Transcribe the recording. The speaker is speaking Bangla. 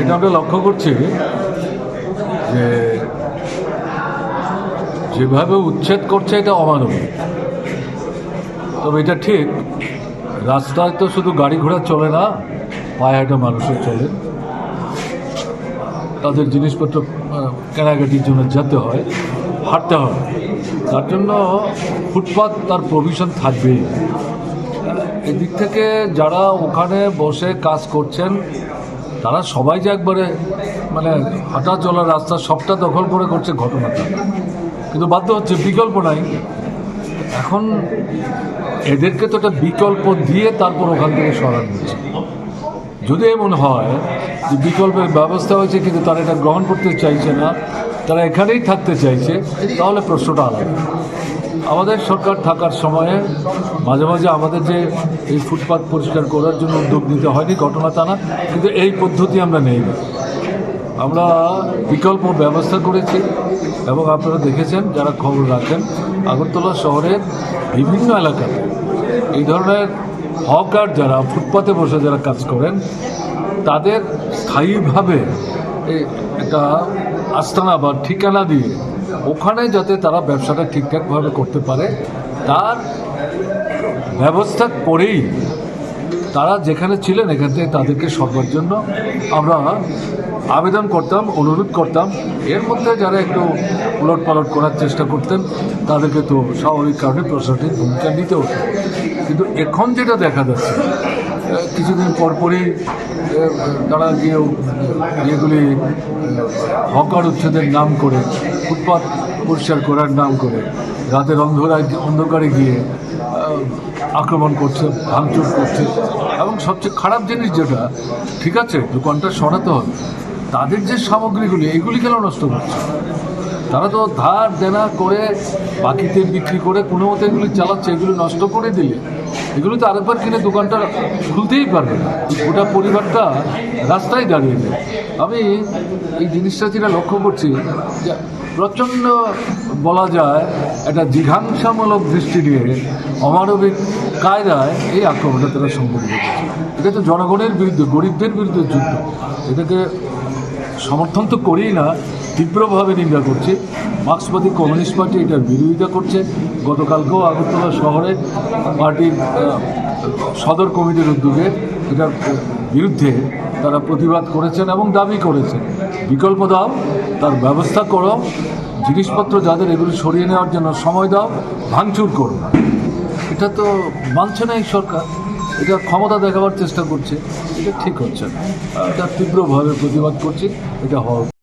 এটা আমরা লক্ষ্য করছি যে যেভাবে উচ্ছেদ করছে এটা অমানবিক। তবে এটা ঠিক, রাস্তায় তো শুধু গাড়ি ঘোড়া চলে না, পায়ে হাঁটা মানুষের চলে। তাদের জিনিসপত্র কেনাকাটির জন্য যেতে হয়, হাঁটতে হয়। তার জন্য ফুটপাত তার প্রভিশন থাকবেই। এদিক থেকে যারা ওখানে বসে কাজ করছেন তারা সবাই যে একবারে মানে হাঁটা চলার রাস্তা সবটা দখল করে করছে ঘটনাটা। কিন্তু বাধ্য হচ্ছে, বিকল্প নাই। এখন এদেরকে তো একটা বিকল্প দিয়ে তারপর ওখান থেকে সরানো হচ্ছে। যদি এমন হয় যে বিকল্পের ব্যবস্থা হয়েছে, কিন্তু তারা এটা গ্রহণ করতে চাইছে না, তারা এখানেই থাকতে চাইছে, তাহলে প্রশ্নটা আলাদা। আমাদের সরকার থাকার সময়ে মাঝে মাঝে আমাদের যে এই ফুটপাত পরিষ্কার করার জন্য উদ্যোগ নিতে হয়নি, ঘটনা তা না, কিন্তু এই পদ্ধতি আমরা নেই। আমরা বিকল্প ব্যবস্থা করেছি এবং আপনারা দেখেছেন, যারা খবর রাখেন, আগরতলা শহরের বিভিন্ন এলাকাতে এই ধরনের হকার যারা ফুটপাতে বসে যারা কাজ করেন, তাদের স্থায়ীভাবে একটা আস্তানা বা ঠিকানা দিয়ে ওখানে যাতে তারা ব্যবসাটা ঠিকঠাকভাবে করতে পারে, তার ব্যবস্থা করেই তারা যেখানে ছিলেন এখান থেকে তাদেরকে সরবার জন্য আমরা আবেদন করতাম, অনুরোধ করতাম। এর মধ্যে যারা একটু উলট পালট করার চেষ্টা করতেন, তাদেরকে তো স্বাভাবিক কারণে প্রশাসনিক ভূমিকা নিতে হতো। কিন্তু এখন যেটা দেখা যাচ্ছে কিছুদিন পরপরই তারা গিয়ে যেগুলি হকার উচ্ছেদের নাম করে, ফুটপাত পরিষ্কার করার নাম করে, রাতের অন্ধকারে অন্ধকারে গিয়ে আক্রমণ করছে, ভাঙচুর করছে। এবং সবচেয়ে খারাপ জিনিস যেটা, ঠিক আছে, দোকানটা সরাতে হবে, তাদের যে সামগ্রীগুলি, এগুলি কেন নষ্ট করছে? তারা তো ধার দেনা করে বাকিতে বিক্রি করে কোনো মতো এগুলি চালাচ্ছে, এগুলো নষ্ট করে দিলে। এগুলো তো আরেকবার কিনে দোকানটা খুলতেই পারবে গোটা পরিবারটা রাস্তায় দাঁড়িয়ে যায়। আমি এই জিনিসটা যেটা লক্ষ্য করছি, যে প্রচণ্ড বলা যায় একটা জিঘাংসামূলক দৃষ্টি নিয়ে অমানবিক কায়দায় এই আক্রমণটা তারা সংঘটিত করছে। এটা তো জনগণের বিরুদ্ধে, গরিবদের বিরুদ্ধে যুদ্ধ। এটাকে সমর্থন তো করেই না তীব্রভাবে নিন্দা করছে। মার্ক্সবাদী কমিউনিস্ট পার্টি এটার বিরোধিতা করছে। গতকালকেও আগরতলা শহরে পার্টির সদর কমিটির উদ্যোগে এটার বিরুদ্ধে তারা প্রতিবাদ করেছেন এবং দাবি করেছেন। বিকল্প দাও, তার ব্যবস্থা করো, জিনিসপত্র যাদের এগুলি সরিয়ে নেওয়ার জন্য সময় দাও, ভাঙচুর করো। এটা তো মানছে না এই সরকার। এটা ক্ষমতা দেখাবার চেষ্টা করছে। এটা ঠিক হচ্ছে না। এটা তীব্রভাবে প্রতিবাদ করছি। এটা হওয়া